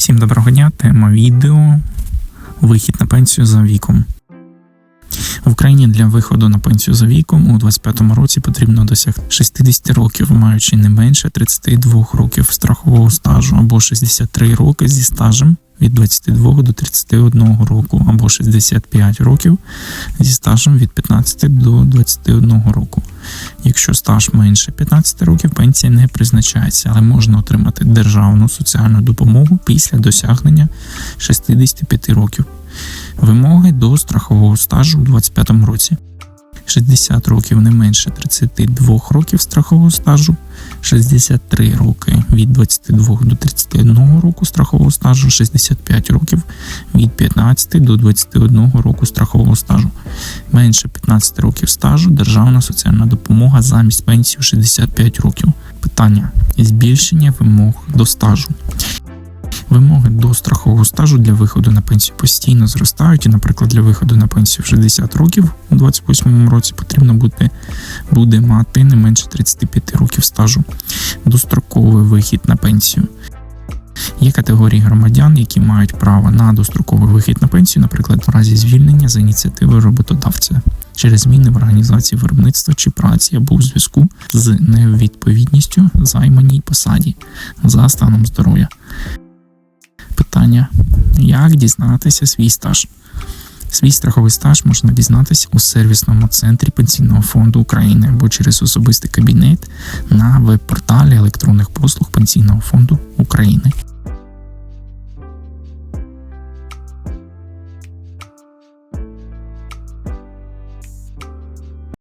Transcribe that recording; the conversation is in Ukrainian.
Всім доброго дня. Тема відео Вихід на пенсію за віком. В Україні для виходу на пенсію за віком у 25-му році потрібно досягти 60 років, маючи не менше 32 років страхового стажу або 63 роки зі стажем від 22 до 31 року, або 65 років зі стажем від 15 до 21 року. Якщо стаж менше 15 років, пенсія не призначається, але можна отримати державну соціальну допомогу після досягнення 65 років. Вимоги до страхового стажу у 2025 році. 60 років не менше 32 років страхового стажу, 63 роки від 22 до 31 року страхового стажу, 65 років від 15 до 21 року страхового стажу. Менше 15 років стажу державна соціальна допомога замість пенсії у 65 років. Питання: збільшення вимог до стажу. Вимоги до страхового стажу для виходу на пенсію постійно зростають, і, наприклад, для виходу на пенсію в 60 років у 28 році потрібно бути, буде мати не менше 35 років стажу. Достроковий вихід на пенсію. Є категорії громадян, які мають право на достроковий вихід на пенсію, наприклад, в разі звільнення за ініціативи роботодавця через зміни в організації виробництва чи праці або у зв'язку з невідповідністю займаній посаді за станом здоров'я. Питання: як дізнатися свій стаж? Свій страховий стаж можна дізнатися у сервісному центрі Пенсійного фонду України або через особистий кабінет на веб-порталі електронних послуг Пенсійного фонду України.